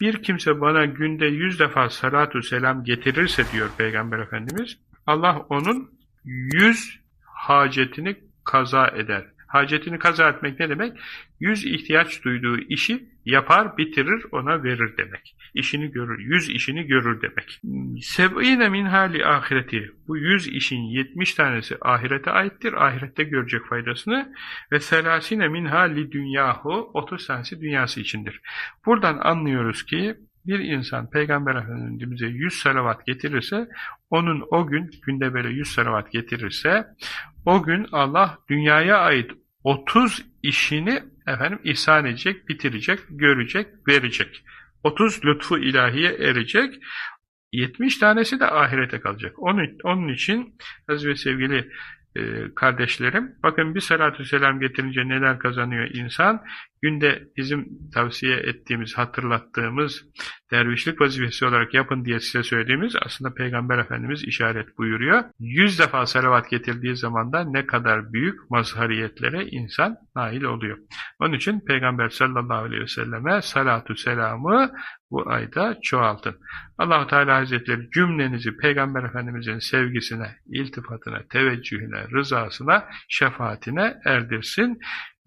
Bir kimse bana günde yüz defa salatu selam getirirse diyor Peygamber Efendimiz, Allah onun yüz hacetini kaza eder. Hacetini kaza etmek ne demek? Yüz ihtiyaç duyduğu işi yapar, bitirir, ona verir demek. İşini görür, yüz işini görür demek. Seb'ine min hali ahireti. Bu yüz işin yetmiş tanesi ahirete aittir. Ahirette görecek faydasını. Ve selasine min hali dünyahu. Otuz tanesi dünyası içindir. Buradan anlıyoruz ki bir insan Peygamber Efendimiz'e yüz salavat getirirse, onun o gün, günde böyle yüz salavat getirirse, o gün Allah dünyaya ait 30 işini efendim ihsan edecek, bitirecek, görecek, verecek. 30 lütfu ilahiye erecek. 70 tanesi de ahirete kalacak. Onun, onun için aziz ve sevgili e, kardeşlerim, bakın bir salatü selam getirince neler kazanıyor insan? Günde bizim tavsiye ettiğimiz, hatırlattığımız dervişlik vazifesi olarak yapın diye size söylediğimiz aslında Peygamber Efendimiz işaret buyuruyor. Yüz defa salavat getirdiği zaman da ne kadar büyük mazhariyetlere insan nail oluyor. Onun için Peygamber sallallahu aleyhi ve selleme salatu selamı bu ayda çoğaltın. allah Teala Hazretleri cümlenizi Peygamber Efendimizin sevgisine, iltifatına, teveccühüne, rızasına, şefaatine erdirsin.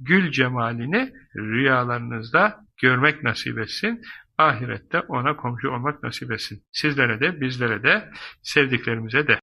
Gül cemalini rüyalarınızda görmek nasip etsin. Ahirette ona komşu olmak nasip etsin. Sizlere de, bizlere de, sevdiklerimize de.